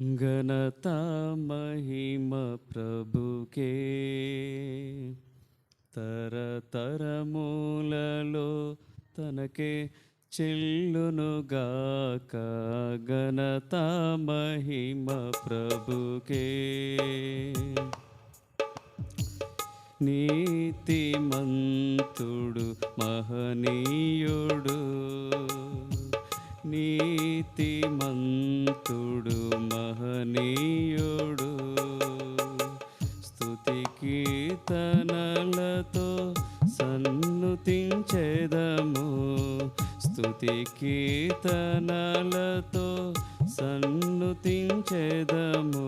ఘనతా మహిమ ప్రభుకే. తరతరములలో తనకే చెల్లునుగాక ఘనత మహిమ ప్రభుకే. నీతిమంతుడు మహనీయుడు నీతిమంతుడు చేదము. స్తుతి కీర్తనలతో సన్నుతించేదము.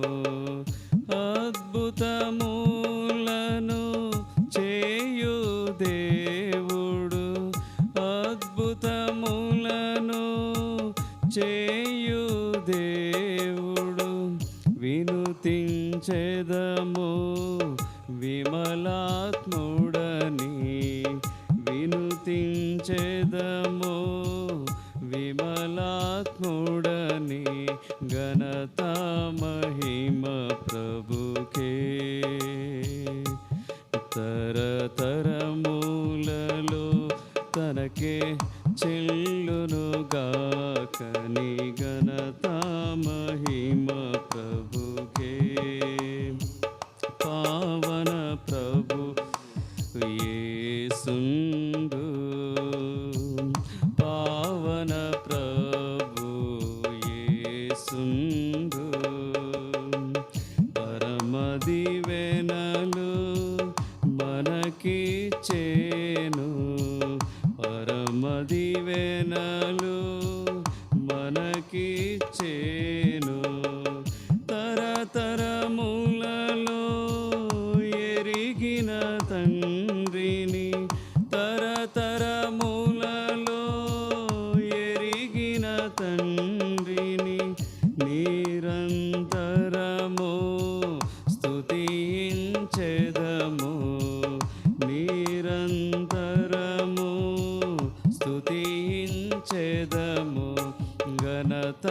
అద్భుతములను చేయు దేవుడు. అద్భుతములను చేయు దేవుడు. వినుతించేదము. విమలాత్ముడని ఘనత మహిమ ప్రభుకే. తరతరమూలలో తనకే చెల్లునుగాకని ఘనత మహిమ మనకి చేను పరమది వెనలు మనకి చేను తరతరములలో ఎరిగిన తండ్రిని తరతరములలో ఎరిగిన తండ్రిని నిరంతరం స్తుతించెదము ఘనత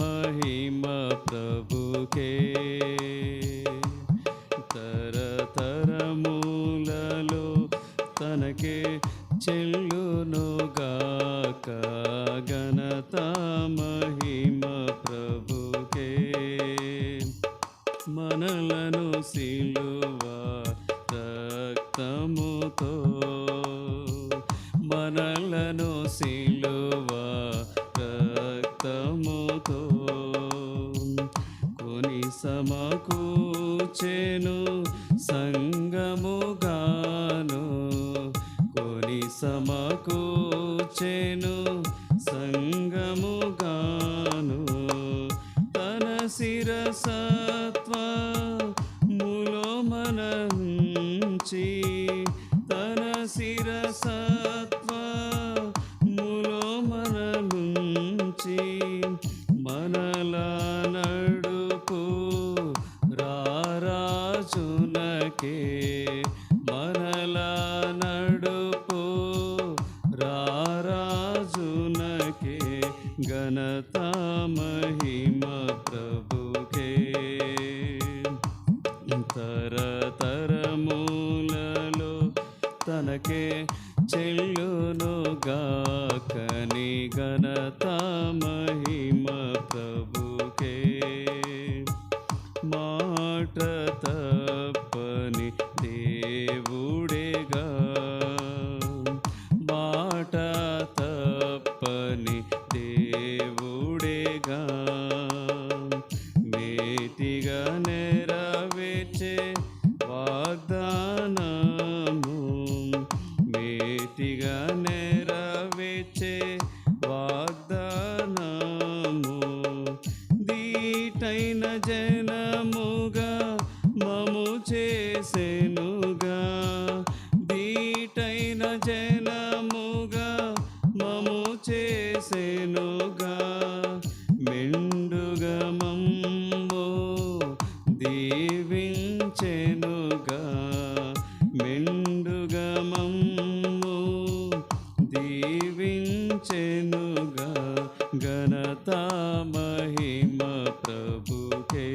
మహిమ ప్రభుకే. తరతరములలో తనకే చెల్లునుగాక ఘనత మహిమ ప్రభుకే. మనలను సిలువ రక్తముతో మనలను సిలువ సమకూచెను సంగముగాను కొని సమకూచెను సంగముగాను తన శిరసత్వ ములో మనంచి తన శిరసత్వ ములో మనలుంచి మనలా నడుపు రారాజునకే మనలా నడుపు రారాజునకే ఘనత మహిమ ప్రభుకే. తరతరములలో తనకే చెల్లునుగాకని ఘనత మహిమ ప్రభుకే. మాట చేసే వాగ్దానము మేటిగా నెరవేర్చే వాగ్దానము. దీటైన జనముగా మము చేసెనుగా. దీటైన జనముగా మము చేసెనుగా. చెనుగా ఘనత మహిమ ప్రభుకే.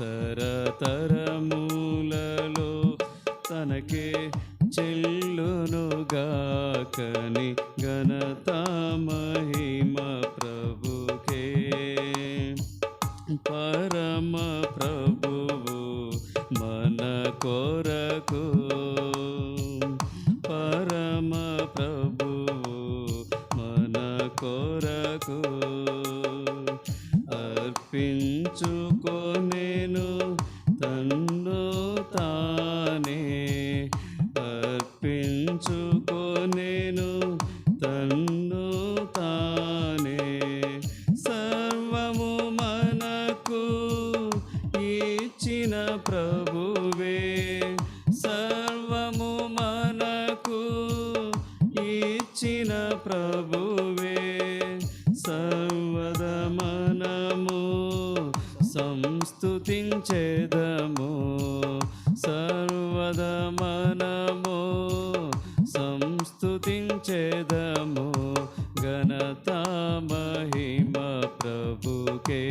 తరతరములలో తనకే చెల్లునుగాకని ఘనత మహిమ అర్పించుకొనేను తన్ను తానే. అర్పించుకొనేను తన్ను తానే. సర్వము మనకు ఇచ్చిన ప్రభువే. సర్వము మనకు ఇచ్చిన ప్రభువే. సర్వద సంస్తుతించేదము సర్వద మనము సంస్తుతించేదము ఘనత మహిమ ప్రభుకే.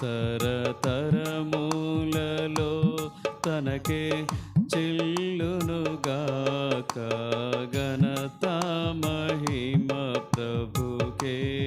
తరతరములలో తనకే చిల్లునుగాక ఘనత మహిమ ప్రభుకే.